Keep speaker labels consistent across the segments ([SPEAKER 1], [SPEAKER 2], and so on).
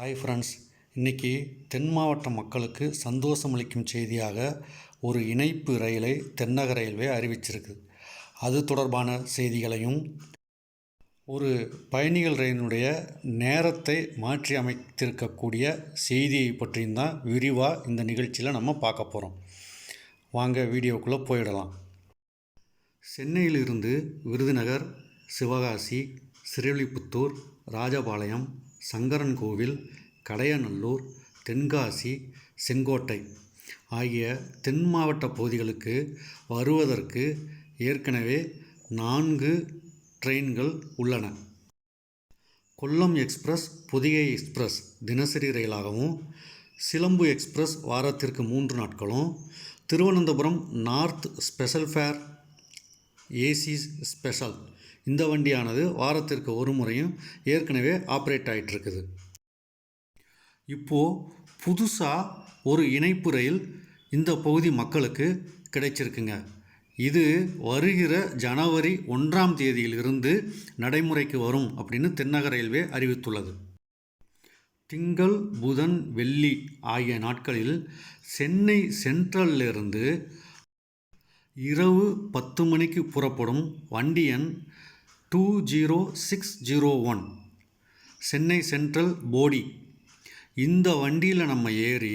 [SPEAKER 1] Hi friends இன்றைக்கி தென் மாவட்ட மக்களுக்கு சந்தோஷமளிக்கும் செய்தியாக ஒரு இணைப்பு ரயிலை தென்னக ரயில்வே அறிவிச்சிருக்கு. அது தொடர்பான செய்திகளையும் ஒரு பயணிகள் ரயிலினுடைய நேரத்தை மாற்றி அமைத்திருக்கக்கூடிய செய்தியை பற்றியும் தான் விரிவாக இந்த நிகழ்ச்சியில் நம்ம பார்க்க போகிறோம் வாங்க வீடியோக்குள்ளே போயிடலாம். சென்னையிலிருந்து விருதுநகர் சிவகாசி ஸ்ரீவில்லிபுத்தூர் ராஜபாளையம் சங்கரன்கோவில் கடையநல்லூர் தென்காசி செங்கோட்டை ஆகிய தென் மாவட்ட பகுதிகளுக்கு வருவதற்கு ஏற்கனவே நான்கு ட்ரெயின்கள் உள்ளன. கொல்லம் எக்ஸ்பிரஸ் புதிய எக்ஸ்பிரஸ் தினசரி ரயிலாகவும் சிலம்பு எக்ஸ்பிரஸ் வாரத்திற்கு மூன்று நாட்களும் Thiruvananthapuram north special fare AC special. இந்த வண்டியானது வாரத்திற்கு ஒரு முறையும் ஏற்கனவே ஆப்ரேட் ஆகிட்டுருக்குது இப்போது புதுசாக ஒரு இணைப்பு ரயில் இந்த பகுதி மக்களுக்கு கிடைச்சிருக்குங்க. இது வருகிற ஜனவரி ஒன்றாம் தேதியிலிருந்து நடைமுறைக்கு வரும் அப்படின்னு தென்னக ரயில்வே அறிவித்துள்ளது. திங்கள் புதன் வெள்ளி ஆகிய நாட்களில் சென்னை சென்ட்ரலிலிருந்து இரவு பத்து மணிக்கு புறப்படும் வண்டி எண் two zero six zero one Chennai central Bodi. இந்த வண்டியில் நம்ம ஏறி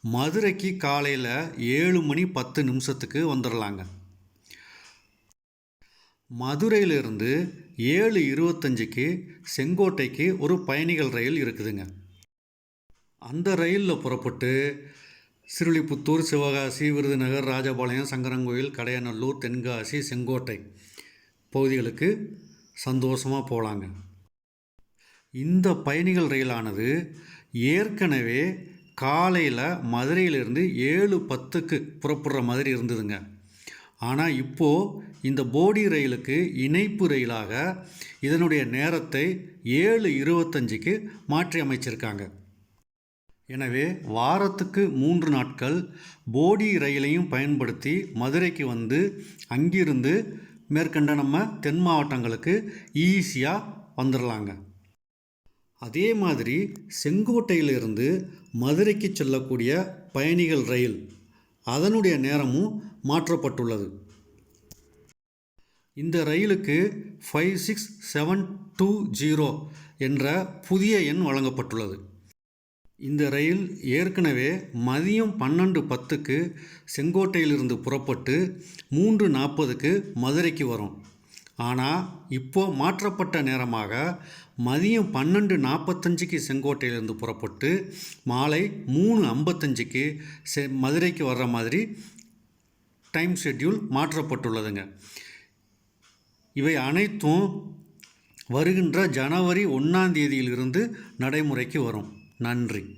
[SPEAKER 1] மதுரைக்கு காலையில் ஏழு மணி பத்து நிமிஷத்துக்கு வந்துடலாங்க மதுரையிலிருந்து ஏழு இருபத்தஞ்சிக்கு செங்கோட்டைக்கு ஒரு பயணிகள் ரயில் இருக்குதுங்க. அந்த ரயிலில் புறப்பட்டு சிறுளிப்புத்தூர் சிவகாசி விருதுநகர் ராஜபாளையம் சங்கரங்கோயில் கடையநல்லூர் தென்காசி செங்கோட்டை பகுதிகளுக்கு சந்தோஷமாக போகலாங்க இந்த பயணிகள் ரயிலானது ஏற்கனவே காலையில் மதுரையிலிருந்து ஏழு பத்துக்கு புறப்படுற மாதிரி இருந்ததுங்க. ஆனால் இப்போது இந்த போடி ரயிலுக்கு இணைப்பு ரயிலாக இதனுடைய நேரத்தை ஏழு இருபத்தஞ்சிக்கு மாற்றி அமைச்சிருக்காங்க. எனவே வாரத்துக்கு மூன்று நாட்கள் போடி ரயிலையும் பயன்படுத்தி மதுரைக்கு வந்து அங்கிருந்து மேற்கண்ட நம்ம தென் மாவட்டங்களுக்கு ஈஸியாக வந்துடலாங்க அதே மாதிரி செங்கோட்டையிலிருந்து மதுரைக்கு செல்லக்கூடிய பயணிகள் ரயில் அதனுடைய நேரமும் மாற்றப்பட்டுள்ளது. இந்த ரயிலுக்கு five six seven two zero என்ற புதிய எண் வழங்கப்பட்டுள்ளது. இந்த ரயில் ஏற்கனவே மதியம் பன்னெண்டு பத்துக்கு செங்கோட்டையிலிருந்து புறப்பட்டு மூன்று நாற்பதுக்கு மதுரைக்கு வரும். ஆனால் இப்போ மாற்றப்பட்ட நேரமாக மதியம் பன்னெண்டு நாற்பத்தஞ்சுக்கு செங்கோட்டையிலிருந்து புறப்பட்டு மாலை மூணு ஐம்பத்தஞ்சுக்கு செ மதுரைக்கு வர்ற மாதிரி டைம் ஷெட்யூல் மாற்றப்பட்டுள்ளதுங்க. இவை அனைத்தும் வருகின்ற ஜனவரி ஒன்றாம் தேதியிலிருந்து நடைமுறைக்கு வரும். நன்றி.